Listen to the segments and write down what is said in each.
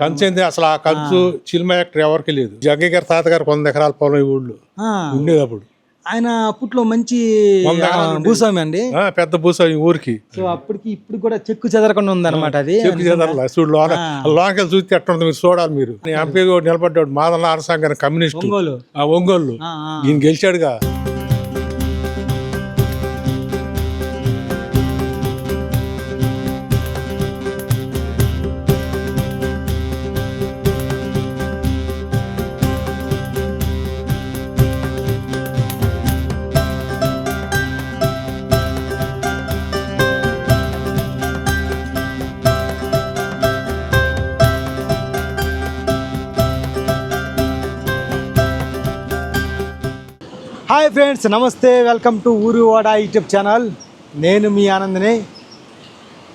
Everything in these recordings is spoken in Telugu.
కంచెంది అసలు ఆ కంచు చిల్మ యాక్టర్ ఎవరికి లేదు. జగ్గయ్య గారి తాతగారు వంద ఎకరాల పొలం ఈ ఊళ్ళో. ఉండేది అప్పుడు. ఆయన అప్పట్లో మంచి. భూస్వామి అండి. పెద్ద భూసా ఈ ఊరికి. సో అప్పటికి ఇప్పుడు కూడా చెక్కు చెదరకుండా ఉందన్నమాట అది. చెప్పు చేదారులా చూడు లోన. లోనకెళ్ళి చూస్తే ఎట్లా మీరు చూడాలి మీరు. ఎంపీ నిలబడ్డాడు మాదల ఆరసాంగ కమ్యూనిస్ట్. ఒంగోలు. ఈయన గెలిచాడుగా. హాయ్ ఫ్రెండ్స్ నమస్తే వెల్కమ్ టు ఊరు వాడ యూట్యూబ్ ఛానల్. నేను మీ ఆనందని.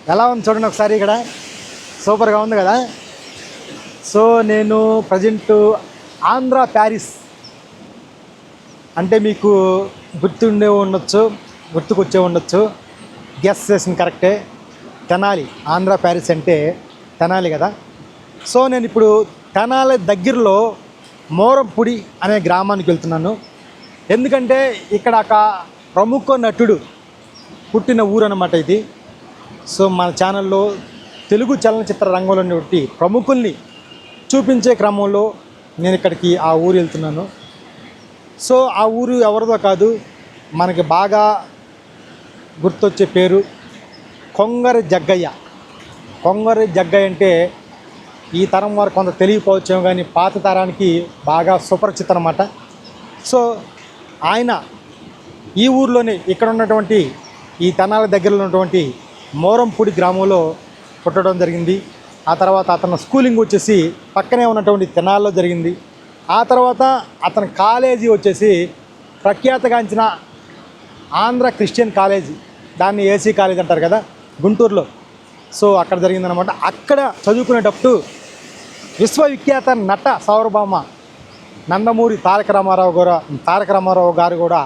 ఎలా ఉంది చూడండి ఒకసారి ఇక్కడ. సూపర్గా ఉంది కదా? సో నేను ప్రజెంట్ ఆంధ్ర ప్యారిస్ అంటే మీకు గుర్తుండే ఉండొచ్చు గుర్తుకొచ్చే ఉండొచ్చు. గెస్ చేసిన కరెక్టే. తెనాలి ఆంధ్ర ప్యారిస్ అంటే తెనాలి కదా? సో నేను ఇప్పుడు తెనాలి దగ్గరలో మోరంపుడి అనే గ్రామానికి వెళ్తున్నాను. ఎందుకంటే ఇక్కడ ఒక ప్రముఖ నటుడు పుట్టిన ఊరు అన్నమాట ఇది. సో మన ఛానల్లో తెలుగు చలనచిత్ర రంగంలో ఉన్నటువంటి ప్రముఖుల్ని చూపించే క్రమంలో నేను ఇక్కడికి ఆ ఊరు వెళ్తున్నాను. సో ఆ ఊరు ఎవరిదో కాదు మనకి బాగా గుర్తొచ్చే పేరు కొంగరి జగ్గయ్య. కొంగరి జగ్గయ్య అంటే ఈ తరం వారు కొంత తెలియకపోవచ్చేమో కానీ పాత తరానికి బాగా సుపరిచితం అనమాట సో ఆయన ఈ ఊర్లోనే ఇక్కడ ఉన్నటువంటి ఈ తెనాల దగ్గరలో ఉన్నటువంటి మోరంపూడి గ్రామంలో పుట్టడం జరిగింది. ఆ తర్వాత అతను స్కూలింగ్ వచ్చేసి పక్కనే ఉన్నటువంటి తెనాల్లో జరిగింది. ఆ తర్వాత అతని కాలేజీ వచ్చేసి ప్రఖ్యాతగాంచిన ఆంధ్ర క్రిస్టియన్ కాలేజీ దాన్ని ఏసీ కాలేజ్ అంటారు కదా గుంటూరులో. సో అక్కడ జరిగిందనమాట అక్కడ చదువుకునేటప్పుడు విశ్వవిఖ్యాత నట సౌరభామ నందమూరి తారక రామారావు గారు తారక రామారావు గారు కూడా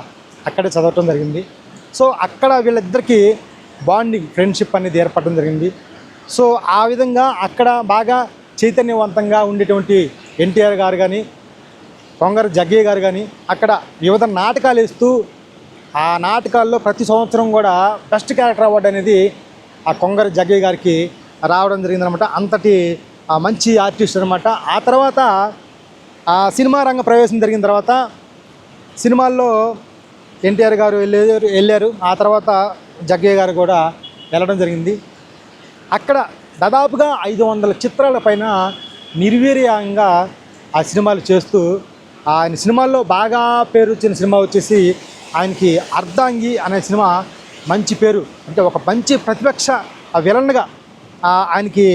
అక్కడే చదవటం జరిగింది. సో అక్కడ వీళ్ళిద్దరికీ బాండింగ్ ఫ్రెండ్షిప్ అనేది ఏర్పడడం జరిగింది. సో ఆ విధంగా అక్కడ బాగా చైతన్యవంతంగా ఉండేటువంటి ఎన్టీఆర్ గారు కానీ కొంగర జగ్గయ్య గారు కానీ అక్కడ వివిధ నాటకాలు వేస్తూ ఆ నాటకాల్లో ప్రతి సంవత్సరం కూడా బెస్ట్ క్యారెక్టర్ అవార్డు అనేది ఆ కొంగర జగ్గయ్య గారికి రావడం జరిగిందనమాట అంతటి మంచి ఆర్టిస్ట్ అనమాట ఆ తర్వాత ఆ సినిమా రంగ ప్రవేశం జరిగిన తర్వాత సినిమాల్లో ఎన్టీఆర్ గారు వెళ్ళారు వెళ్ళారు. ఆ తర్వాత జగ్గయ్య గారు కూడా వెళ్ళడం జరిగింది. అక్కడ దాదాపుగా ఐదు వందల చిత్రాల పైన నిర్వీర్యంగా ఆ సినిమాలు చేస్తూ ఆయన సినిమాల్లో బాగా పేరు వచ్చిన సినిమా వచ్చేసి ఆయనకి అర్ధాంగి అనే సినిమా మంచి పేరు. అంటే ఒక మంచి ప్రతిపక్ష విలన్గా ఆయనకి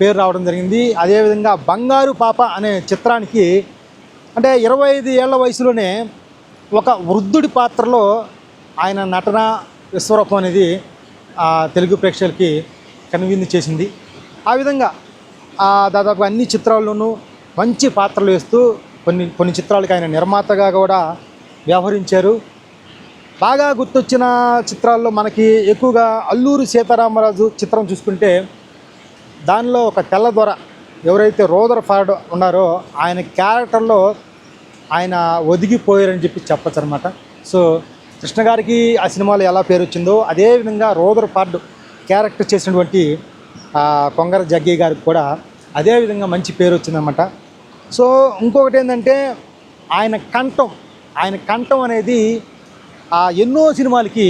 పేరు రావడం జరిగింది. అదేవిధంగా బంగారు పాప అనే చిత్రానికి అంటే ఇరవై ఐదు ఏళ్ళ వయసులోనే ఒక వృద్ధుడి పాత్రలో ఆయన నటన విశ్వరూపం అనేది తెలుగు ప్రేక్షకులకి కనువిందు చేసింది. ఆ విధంగా దాదాపు అన్ని చిత్రాల్లోనూ మంచి పాత్రలు వేస్తూ కొన్ని కొన్ని చిత్రాలకి ఆయన నిర్మాతగా కూడా వ్యవహరించారు. బాగా గుర్తొచ్చిన చిత్రాల్లో మనకి ఎక్కువగా అల్లూరి సీతారామరాజు చిత్రం చూసుకుంటే దానిలో ఒక తెల్ల దొర ఎవరైతే రోదర్ ఫార్డ్ ఉన్నారో ఆయన క్యారెక్టర్లో ఆయన ఒదిగిపోయారని చెప్పి చెప్పచ్చు అనమాట సో కృష్ణ గారికి ఆ సినిమాలో ఎలా పేరు వచ్చిందో అదేవిధంగా రోదర్ ఫార్డ్ క్యారెక్టర్ చేసినటువంటి కొంగర జగ్గయ్య గారికి కూడా అదేవిధంగా మంచి పేరు వచ్చిందనమాట సో ఇంకొకటి ఏంటంటే ఆయన కంఠం ఆయన కంఠం అనేది ఎన్నో సినిమాలకి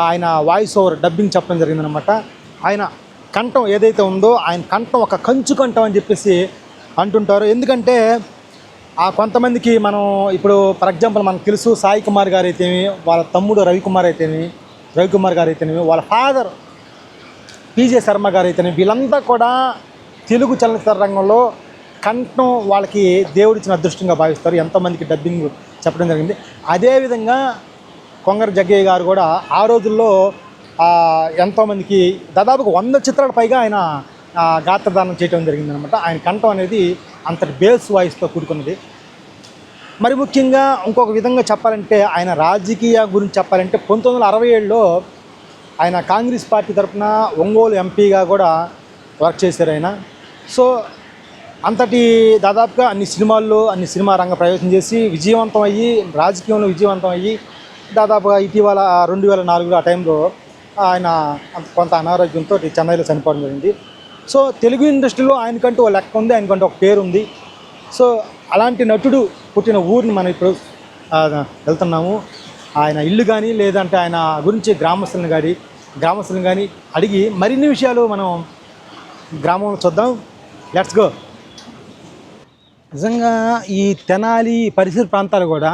ఆయన వాయిస్ ఓవర్ డబ్బింగ్ చెప్పడం జరిగిందనమాట ఆయన కంఠం ఏదైతే ఉందో ఆయన కంఠం ఒక కంచు కంఠం అని చెప్పేసి అంటుంటారు. ఎందుకంటే ఆ కొంతమందికి మనం ఇప్పుడు ఫర్ ఎగ్జాంపుల్ మనకు తెలుసు సాయి కుమార్ గారు అయితేమి వాళ్ళ తమ్ముడు రవికుమార్ అయితేమి రవికుమార్ గారు అయితేనేమి వాళ్ళ ఫాదర్ పీజే శర్మ గారు అయితేనేమి వీళ్ళంతా కూడా తెలుగు చలనచిత్ర రంగంలో కంఠం వాళ్ళకి దేవుడిచ్చిన అదృష్టంగా భావిస్తారు. ఎంతోమందికి డబ్బింగ్ చెప్పడం జరిగింది. అదేవిధంగా కొంగర జగ్గయ్య గారు కూడా ఆ రోజుల్లో ఎంతోమందికి దాదాపుగా వంద చిత్రాల పైగా ఆయన గాత్రదానం చేయడం జరిగిందనమాట. ఆయన కంఠం అనేది అంతటి బేస్ వాయిస్తో కూడుకున్నది. మరి ముఖ్యంగా ఇంకొక విధంగా చెప్పాలంటే ఆయన రాజకీయ గురించి చెప్పాలంటే పంతొమ్మిది వందల అరవై ఏడులో ఆయన కాంగ్రెస్ పార్టీ తరఫున ఒంగోలు ఎంపీగా కూడా వర్క్ చేశారు ఆయన. సో అంతటి దాదాపుగా అన్ని సినిమాల్లో అన్ని సినిమా రంగ ప్రవేశం చేసి విజయవంతం అయ్యి రాజకీయంలో విజయవంతం అయ్యి దాదాపుగా ఇటీవల రెండు వేల నాలుగులో ఆ టైంలో ఆయన కొంత అనారోగ్యంతో చెన్నైలో చనిపోవడం జరిగింది. సో తెలుగు ఇండస్ట్రీలో ఆయనకంటూ ఒక లెక్క ఉంది ఆయనకంటూ ఒక పేరు ఉంది. సో అలాంటి నటుడు పుట్టిన ఊరిని మనం ఇప్పుడు వెళ్తున్నాము. ఆయన ఇల్లు కానీ లేదంటే ఆయన గురించి గ్రామస్తులను కానీ గ్రామస్తులను కానీ అడిగి మరిన్ని విషయాలు మనం గ్రామంలో చూద్దాం. Let's go. నిజంగా ఈ తెనాలి పరిసర ప్రాంతాలు కూడా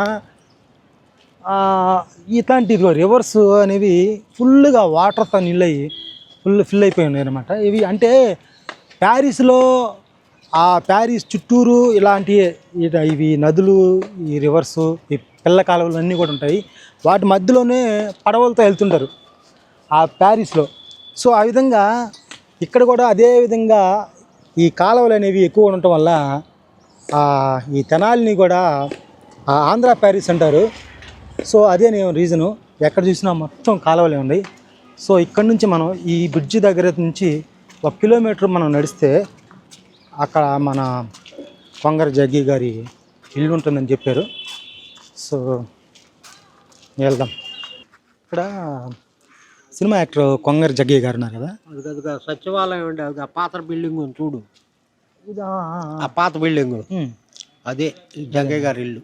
ఇట్లాంటి రివర్స్ అనేవి ఫుల్గా వాటర్తో నిల్లయి ఫుల్ ఫిల్ అయిపోయి ఉన్నాయి అనమాట ఇవి అంటే ప్యారిస్లో ఆ ప్యారిస్ చుట్టూరు ఇలాంటి ఇవి నదులు ఈ రివర్సు ఈ పిల్ల కాలువలు అన్నీ కూడా ఉంటాయి. వాటి మధ్యలోనే పడవలతో వెళ్తుంటారు ఆ ప్యారిస్లో. సో ఆ విధంగా ఇక్కడ కూడా అదే విధంగా ఈ కాలువలు అనేవి ఎక్కువ ఉండటం వల్ల ఈ తెనాలిని కూడా ఆంధ్ర ప్యారిస్ అంటారు. సో అదే నేను రీజను ఎక్కడ చూసినా మొత్తం కాలువలే ఉన్నాయి సో ఇక్కడ నుంచి మనం ఈ బ్రిడ్జి దగ్గర నుంచి ఒక కిలోమీటర్ మనం నడిస్తే అక్కడ మన కొంగర జగ్గి గారి ఇల్లు ఉంటుందని చెప్పారు. సో వెళ్దాం. ఇక్కడ సినిమా యాక్టర్ కొంగర జగ్గి గారు ఉన్నారు కదా? అది కదా సచివాలయం ఉండే అది ఆ పాత బిల్డింగ్ ఉంది చూడు. ఇది. ఆ, పాత బిల్డింగ్. అదే జగ్గయ్య గారి ఇల్లు.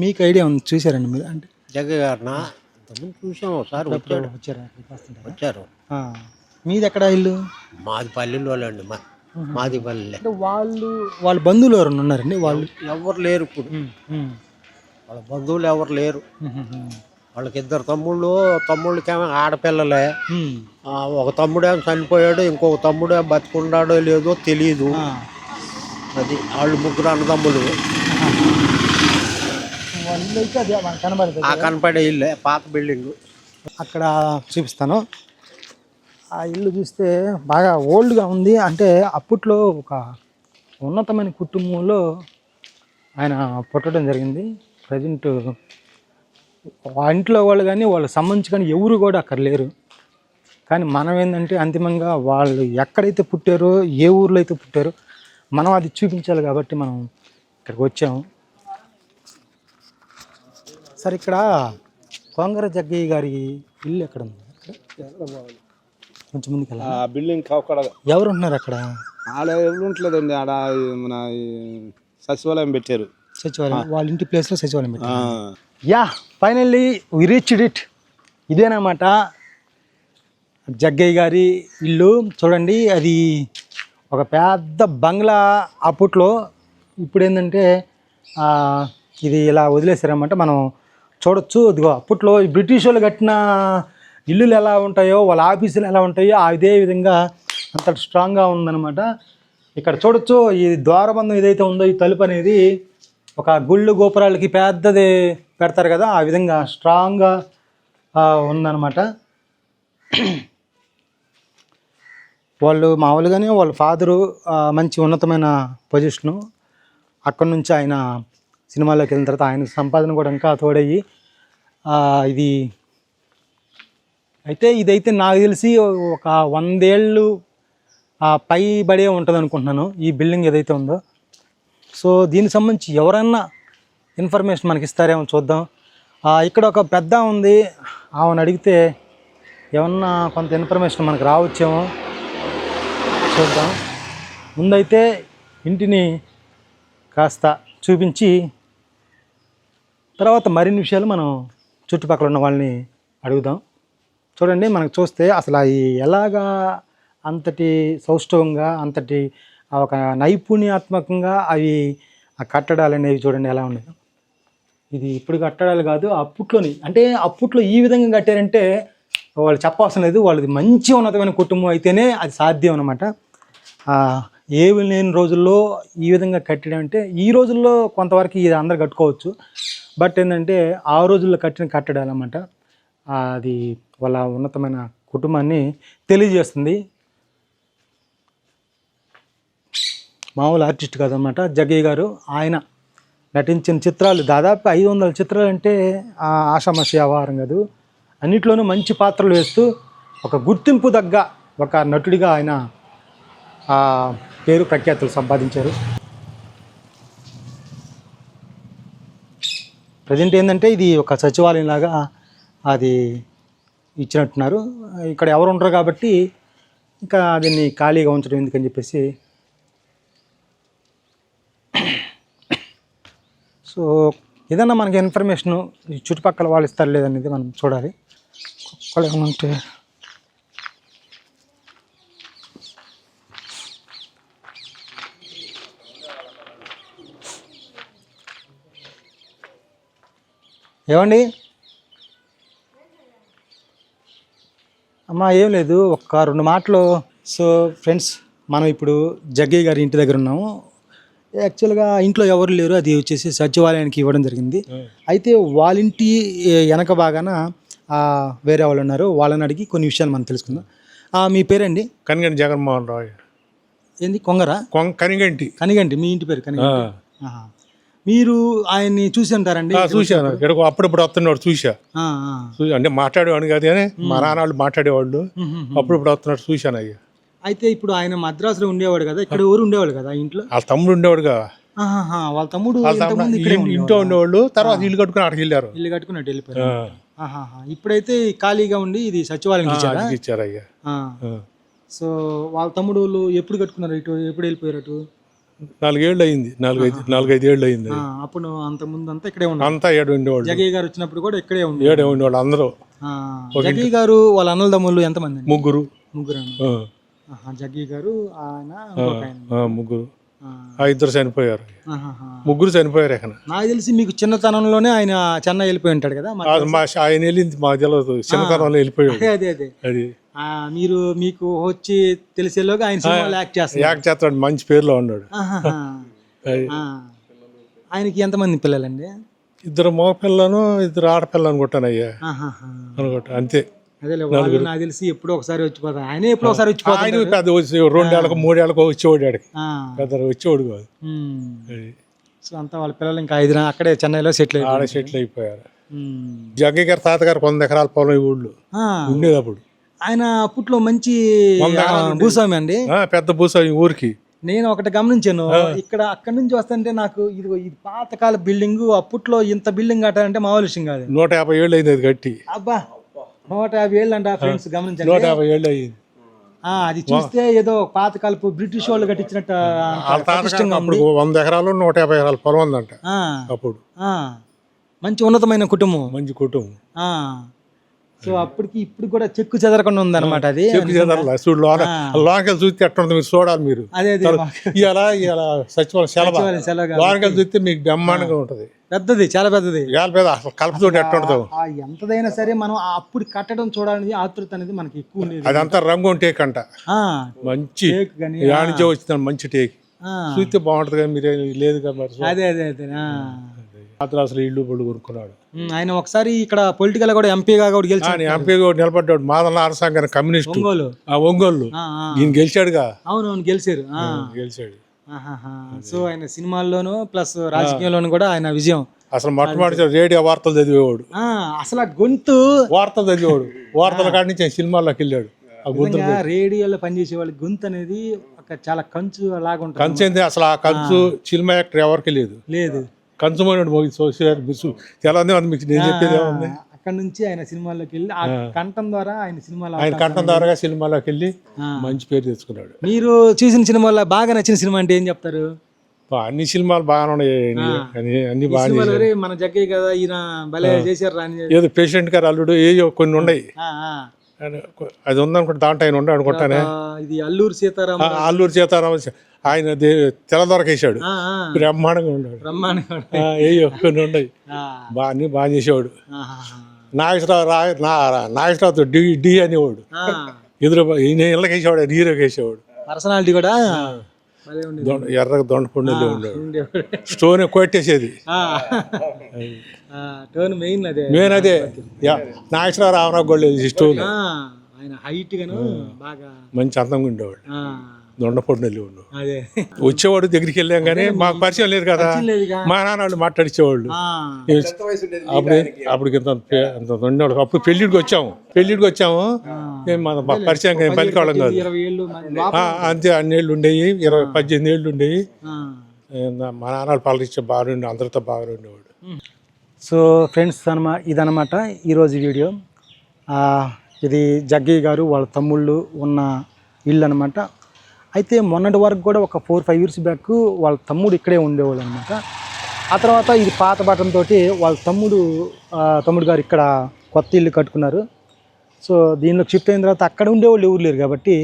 మీకు ఐడియా ఉంది చూసారండి మీరు? అంటే గారిన? ఇంతకుముందు చూసాం ఒకసారి వచ్చాడు. వచ్చారా? వచ్చారు. మీది ఎక్కడ ఇల్లు? మాది పల్లెల్లో అండి మా మాది పల్లె అంటే వాళ్ళు వాళ్ళ బంధువులు ఎవరైనా ఉన్నారండి? వాళ్ళు ఎవరు లేరు ఇప్పుడు. వాళ్ళ బంధువులు ఎవరు లేరు. వాళ్ళకి ఇద్దరు తమ్ముళ్ళు తమ్ముళ్ళకేమో ఆడపిల్లలే. ఒక తమ్ముడేమో చనిపోయాడు ఇంకొక తమ్ముడే బతుకున్నాడో లేదో తెలియదు. అది వాళ్ళు ముగ్గురు అన్నదమ్ములు వాళ్ళ ఇల్లు అయితే అదే మనకు కనబడుతుంది ఆ కనపడే ఇల్లే పాత బిల్డింగ్. అక్కడ చూపిస్తాను. ఆ ఇల్లు చూస్తే బాగా ఓల్డ్గా ఉంది. అంటే అప్పట్లో ఒక ఉన్నతమైన కుటుంబంలో ఆయన పుట్టడం జరిగింది. ప్రజెంట్ ఆ ఇంట్లో వాళ్ళు కానీ వాళ్ళకి సంబంధించి కానీ ఎవరు కూడా అక్కడ లేరు. కానీ మనం ఏంటంటే అంతిమంగా వాళ్ళు ఎక్కడైతే పుట్టారో ఏ ఊర్లో అయితే పుట్టారో మనం అది చూపించాలి కాబట్టి మనం ఇక్కడికి వచ్చాము. సరే ఇక్కడ కొంగర జగ్గయ్య గారి ఇల్లు ఎక్కడ ఉంది? కొంచెం ముందుకు ఆ బిల్డింగ్ అక్కడ ఎవరు ఉంటున్నారు అక్కడ? ఆడ ఎవరు ఉంటలేదండి ఆడ మన సచివాలయం పెట్టారు. సచివాలయం వాళ్ళ ఇంటి ప్లేస్లో సచివాలయం పెట్టారు. Yeah finally we reached it ఇదేనమాట Jaggayya గారి ఇల్లు. చూడండి అది ఒక పెద్ద బంగ్లా అప్పట్లో ఇప్పుడు ఏంటంటే ఇది ఇలా వదిలేసారన్నమాట మనం చూడొచ్చు ఇదిగో అప్పట్లో ఈ బ్రిటిష్ వాళ్ళు కట్టిన ఇల్లులు ఎలా ఉంటాయో వాళ్ళ ఆఫీసులు ఎలా ఉంటాయో అదే విధంగా అంత స్ట్రాంగ్గా ఉందన్నమాట. ఇక్కడ చూడొచ్చు ఈ ద్వారబంధం ఏదైతే ఉందో ఈ తలుపు అనేది ఒక గుళ్ళు గోపురాలకి పెద్దది పెడతారు కదా ఆ విధంగా స్ట్రాంగ్గా ఉందన్నమాట. వాళ్ళు మామూలుగానే వాళ్ళ ఫాదరు మంచి ఉన్నతమైన పొజిషను. అక్కడి నుంచి ఆయన సినిమాలోకి వెళ్ళిన తర్వాత ఆయన సంపాదన కూడా ఇంకా తోడయ్యి ఇది అయితే ఇదైతే నాకు తెలిసి ఒక వందేళ్ళు ఆ, పై బడే ఉంటుంది అనుకుంటున్నాను ఈ బిల్డింగ్ ఏదైతే ఉందో. సో దీనికి సంబంధించి ఎవరన్నా ఇన్ఫర్మేషన్ మనకి ఇస్తారేమో చూద్దాం. ఇక్కడ ఒక పెద్ద ఉంది. ఆమెను అడిగితే ఏమన్నా కొంత ఇన్ఫర్మేషన్ మనకు రావచ్చేమో చూద్దాం. ముందైతే ఇంటిని కాస్త చూపించి తర్వాత మరిన్ని విషయాలు మనం చుట్టుపక్కల ఉన్న వాళ్ళని అడుగుదాం. చూడండి మనకు చూస్తే అసలు అవి ఎలాగా అంతటి సౌష్ఠవంగా అంతటి ఒక నైపుణ్యాత్మకంగా అవి ఆ కట్టడాలు అనేవి చూడండి ఎలా ఉన్నాయో. ఇది ఇప్పుడు కట్టడాలు కాదు అప్పట్లోని అంటే అప్పట్లో ఈ విధంగా కట్టారంటే వాళ్ళు చెప్పవసరం లేదు వాళ్ళది మంచి ఉన్నతమైన కుటుంబం అయితేనే అది సాధ్యం అనమాట ఏవి లేని రోజుల్లో ఈ విధంగా కట్టడం అంటే ఈ రోజుల్లో కొంతవరకు ఇది అందరు కట్టుకోవచ్చు. బట్ ఏంటంటే ఆ రోజుల్లో కట్టిన కట్టడాలు అన్నమాట అది వాళ్ళ ఉన్నతమైన కుటుంబాన్ని తెలియజేస్తుంది. మామూలు ఆర్టిస్ట్ కాదనమాట జగ్గయ్య గారు. ఆయన నటించిన చిత్రాలు దాదాపు ఐదు వందల చిత్రాలు అంటే ఆ వ్యవహారం కాదు. అన్నిట్లోనూ మంచి పాత్రలు వేస్తూ ఒక గుర్తింపు దగ్గ ఒక నటుడిగా ఆయన ఆ పేరు ప్రఖ్యాతులు సంపాదించారు. ప్రజెంట్ ఏంటంటే ఇది ఒక సచివాలయం లాగా అది ఇచ్చినట్టున్నారు. ఇక్కడ ఎవరు ఉండరు కాబట్టి ఇంకా దీన్ని ఖాళీగా ఉంచడం ఎందుకని చెప్పేసి సో ఏదన్నా మనకి ఇన్ఫర్మేషన్ ఈ చుట్టుపక్కల వాళ్ళు ఇస్తారు లేదనేది మనం చూడాలి. ఒకళ్ళు ఏమంటే ఏమండి? అమ్మా ఏం లేదు. ఒక్క రెండు మాటలు. సో ఫ్రెండ్స్ మనం ఇప్పుడు జగ్గయ్య గారి ఇంటి దగ్గర ఉన్నాము. యాక్చువల్గా ఇంట్లో ఎవరు లేరు. అది వచ్చేసి సచివాలయానికి ఇవ్వడం జరిగింది. అయితే వాళ్ళ ఇంటి వెనక బాగాన వేరే వాళ్ళు ఉన్నారు. వాళ్ళని అడిగి కొన్ని విషయాలు మనం తెలుసుకుందాం. మీ పేరండి? కనిగంటి జగన్మోహన్ రావు. ఏంది? కొంగరా? కొం కనిగంటి. కనిగంటి. మీ ఇంటి పేరు. కనిగంటి. మీరు ఆయన్ని చూసి ఉంటారండి? చూశాను. ఇక్కడ అప్పుడప్పుడు వస్తున్నాడు చూసా అంటే మాట్లాడేవాడు కాదు కానీ మా నాన్నవాళ్ళు మాట్లాడేవాళ్ళు. అప్పుడప్పుడు వస్తున్నాడు చూశాను అయ్యా. అయితే ఇప్పుడు ఆయన మద్రాసులో ఉండేవాడు కదా? ఇక్కడ ఊరు ఉండేవాడు కదా ఇంట్లో? వాళ్ళ తమ్ముడు ఉండేవాడుగా ఆహాహా, వాళ్ళ తమ్ముడు ఉండేవాడా? ఇంట్లో ఉండేవాళ్ళు. తర్వాత ఇల్లు కట్టుకుని అక్కడికి వెళ్ళారు. ఇల్లు కట్టుకున్నట్టు వెళ్ళిపోయారు. ఆ, ఆహాహా. ఇప్పుడైతే ఖాళీగా ఉండి ఇది సచివాలయం ఇచ్చారా? అయ్యా. సో వాళ్ళ తమ్ముడు వాళ్ళు ఎప్పుడు కట్టుకున్నారు? ఇటు ఎప్పుడు వెళ్ళిపోయారు అటు? నాలుగేళ్ళు అయింది. నాలుగైదు నాలుగైదు ఏళ్ళు అయింది అప్పుడు అంత ముందు అంతా ఇక్కడే ఉన్నారు. అంతా ఏడు ఉండేవాళ్ళు. జగయ్య గారు వచ్చినప్పుడు కూడా ఇక్కడే ఉంది ఏడే ఉండేవాళ్ళు అందరూ. జగయ్య గారు వాళ్ళ అన్నల తమ్ముళ్ళు ఎంతమంది ముగ్గురు. ముగ్గురు జగ్గయ్య గారు ఆయన ముగ్గురు. ఆ. ఇద్దరు చనిపోయారు. ముగ్గురు చనిపోయారు ఎక్కడ? నాకు తెలిసి మీకు చిన్నతనంలోనే ఆయన చెన్నై వెళ్ళిపోయి ఉంటాడు కదా? ఆయన వెళ్ళింది మాకు తెలియదు చిన్నతనంలో వెళ్ళిపోయాడు. అదే అదే. అదే. మీరు మీకు వచ్చి తెలిసేలోగా ఆయన సినిమాలు యాక్ట్ చేస్తారు యాక్ చేస్తాడు మంచి పేరులో ఉన్నాడు. ఆయనకి ఎంతమంది పిల్లలండి? ఇద్దరు మగపిల్లను ఇద్దరు ఆడపిల్ల అనుకుంటాను అయ్యా. ఆహాహా. అనుకుంటా అంతే. నాకు తెలిసి ఎప్పుడో ఒకసారి వచ్చిపోతారు ఆయనే ఎప్పుడో ఒకసారి వచ్చిపోతారు ఆయన పెద్ద వచ్చి రెండేళ్ళకు మూడేళ్ళకు వచ్చేవాడు ఆడికి. పెద్ద వచ్చేవాడు కాదు. సో అంతా వాళ్ళ పిల్లలు ఇంకా ఐదు అక్కడే చెన్నైలో సెటిల్ ఆడ సెటిల్ అయిపోయారు. జగ్గయ్య గారి తాతగారు వంద ఎకరాల పొలం ఈ ఊళ్ళో. ఉండేది అప్పుడు. ఆయన అప్పట్లో మంచి. భూస్వామి అండి. పెద్ద భూసా ఈ ఊరికి. నేను ఒకటి గమనించాను. ఇక్కడ అక్కడి నుంచి వస్తుంటే నాకు ఇది ఇది పాతకాల బిల్డింగ్ అప్పట్లో ఇంత బిల్డింగ్ కట్టాలంటే మామూలు విషయం కాదు. నూట యాభై ఏళ్ళు అయింది అది కట్టి. అబ్బా నూట యాభై ఏళ్ళు అంట ఫ్రెండ్స్ గమనించండి. నూట యాభై ఏళ్ళు అయింది. అది చూస్తే ఏదో పాతకాలపు బ్రిటిష్ వాళ్ళు కట్టించినట్టు. అప్పుడు వంద ఎకరాలు నూట యాభై ఎకరాల పొలం ఉందంట అప్పుడు. ఆ. మంచి ఉన్నతమైన కుటుంబం. మంచి కుటుంబం. ఆ. సో అప్పటికి ఇప్పుడు కూడా చెక్కు చెదరకుండా ఉందన్నమాట అది. చూడు లోన లోనకెళ్ళి చూస్తే ఎట్టుంది మీరు చూడాలి మీరు. అదే అదే ఇవాళ ఇవాళ సచివాలయం సెలవు. కాదు. లోనకెళ్ళి చూస్తే మీకు బ్రహ్మాండంగా ఉంటుంది. పెద్దది చాలా పెద్దది. అసలు కలుపుతోటి ఎంతదైనా సరే మనం అప్పుడు కట్టడం చూడాలని ఆతృత అనేది మనకి ఎక్కువ ఉండేది. అదంతా రంగు టేక్ అంట మంచి. టేక్ గాని యానించే వచ్చింది మంచి టేక్. చూస్తే బాగుంటుంది కానీ మీరే లేదు కదా అదే అదే అదే అసలు ఇల్లు బళ్ళు కొనుక్కున్నాడు. ఆయన ఒకసారి ఇక్కడ పొలిటికల్ కూడా ఎంపీగా కూడా గెలిచాడు. ఆయన ఎంపీ నిలబడ్డాడు. మాదన్న అరసాంగ కమ్యూనిస్టు. ఒంగోలు. ఆ ఒంగోలు. ఈయన గెలిచాడుగా. అవును అవును గెలిచారు. గెలిచాడు. సో ఆయన సినిమాల్లోనూ ప్లస్ రాజకీయంలోనూ కూడా ఆయన విజయం. అసలు మొట్టమొదటి రేడియో వార్తలు చదివేవాడు. అసలు ఆ గొంతు. వార్తలు చదివేవాడు. వార్తల కాడి నుంచి సినిమాల్లోకి వెళ్ళాడు. రేడియోలో పనిచేసే వాళ్ళ గొంతు అనేది ఒక చాలా కంచు లాగా ఉంటుంది. కంచు అసలు ఆ కంచు సినిమా యాక్టర్ ఎవరికి లేదు. లేదు. కంచు పోయినాడు మోగి సోషల్ బిసు ఎలా ఉంది అది మీకు నేను చెప్పేది ఏముంది? అక్కడ నుంచి ఆయన సినిమాల్లోకి వెళ్ళి ఆ కంఠం ద్వారా ఆయన సినిమాలో ఆయన కంఠం ద్వారాగా సినిమాలోకి వెళ్ళి. మంచి పేరు తెచ్చుకున్నాడు. మీరు చూసిన సినిమాలో బాగా నచ్చిన సినిమా అంటే ఏం చెప్తారు? అన్ని సినిమాలు బాగానే ఉన్నాయి. అన్ని అన్ని బాగా సినిమాలో "అరే, మన జగ్గయ్య కదా ఈయన భలే చేశారు అని ఏదో పేషెంట్ గారు అల్లుడు ఏయో కొన్ని ఉన్నాయి. అది ఉందనుకుంటే దాంట్లో ఆయన ఉండే అనుకుంటానే. ఇది అల్లూరు సీతారాం అల్లూరు సీతారామ ఆయన ఆ. బ్రహ్మాండంగా ఉన్నాడు. బ్రహ్మాండంగా కొన్ని ఉన్నాయి బాగా అన్ని బాగా చేసేవాడు. నాగేశ్వరరావు రా నా నాగేశ్వరరావుతో డి డి అనేవాడు. ఎదురు ఇళ్ళకి వేసేవాడు హీరోకి వేసేవాడు. పర్సనాలిటీ కూడా భలే ఉండేది. దొండ ఎర్రగా దొండకుండా ఉండేవాడు. స్టోన్ కొట్టేసేది. టోన్ మెయిన్ అదే. మెయిన్ అదే. యా- నాగేశ్వరరావు రామరావు గోళ్ళు స్టోన్. ఆయన హైట్ గాను బాగా మంచి అందంగా ఉండేవాడు. వెళ్ళేవాళ్ళు అదే. వచ్చేవాడు దగ్గరికి వెళ్ళాం కానీ మాకు పరిచయం లేదు కదా. మా నాన్న వాళ్ళు మాట్లాడించేవాళ్ళు ఆ, అప్పుడు అప్పుడు ఇంత ఉండేవాళ్ళు అప్పుడు పెళ్ళిడికి వచ్చాము. పెళ్ళిడికి వచ్చాము. మన మా పరిచయం ఏం పలికాళ్ళం కాదు. ఏళ్ళు అంతే అన్నేళ్ళు ఉండేవి. ఇరవై పద్దెనిమిది ఏళ్ళు ఉండేవి. మా నాన్నలు పలరించే బాగా ఉండే అందరితో బాగా ఉండేవాడు. సో ఫ్రెండ్స్ అనమా ఇదనమాట ఈరోజు వీడియో. ఆ, ఇది జగ్గయ్య గారు వాళ్ళ తమ్ముళ్ళు ఉన్న ఇల్లు అనమాట. అయితే మొన్నటి వరకు కూడా ఒక ఫోర్ ఫైవ్ ఇయర్స్ బ్యాక్ వాళ్ళ తమ్ముడు ఇక్కడే ఉండేవాళ్ళు అనమాట ఆ తర్వాత ఇది పాత బట్టంతో వాళ్ళ తమ్ముడు తమ్ముడు గారు ఇక్కడ కొత్త ఇల్లు కట్టుకున్నారు. సో దీనిలో షిఫ్ట్ అయిన తర్వాత అక్కడ ఉండేవాళ్ళు ఎవరు లేరు కాబట్టి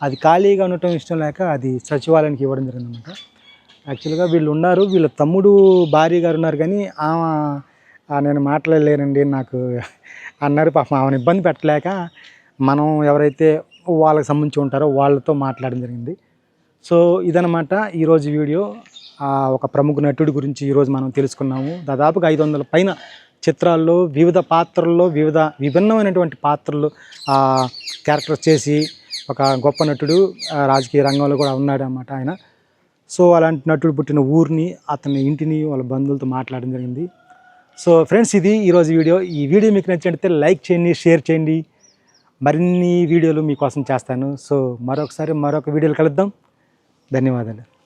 అది ఖాళీగా ఉండటం ఇష్టం లేక అది సచివాలయానికి ఇవ్వడం జరిగింది అనమాట యాక్చువల్గా వీళ్ళు ఉన్నారు వీళ్ళ తమ్ముడు భార్య గారు ఉన్నారు కానీ ఆమె నేను మాట్లాడలేనండి నాకు అన్నారు పాపం ఆమెను ఇబ్బంది పెట్టలేక మనం ఎవరైతే వాళ్ళకి సంబంధించి ఉంటారో వాళ్ళతో మాట్లాడడం జరిగింది. సో ఇదనమాట ఈరోజు వీడియో. ఒక ప్రముఖ నటుడి గురించి ఈరోజు మనం తెలుసుకున్నాము. దాదాపుగా ఐదు వందల పైన చిత్రాల్లో వివిధ పాత్రల్లో వివిధ విభిన్నమైనటువంటి పాత్రలు క్యారెక్టర్స్ చేసి ఒక గొప్ప నటుడు రాజకీయ రంగంలో కూడా ఉన్నాడు అన్నమాట ఆయన. సో అలాంటి నటుడు పుట్టిన ఊరిని అతని ఇంటిని వాళ్ళ బంధువులతో మాట్లాడడం జరిగింది. సో ఫ్రెండ్స్ ఇది ఈరోజు వీడియో. ఈ వీడియో మీకు నచ్చినట్లయితే లైక్ చేయండి షేర్ చేయండి. మరిన్ని వీడియోలు మీకోసం చేస్తాను. సో మరొకసారి మరొక వీడియోలు కలుద్దాం. ధన్యవాదాలు.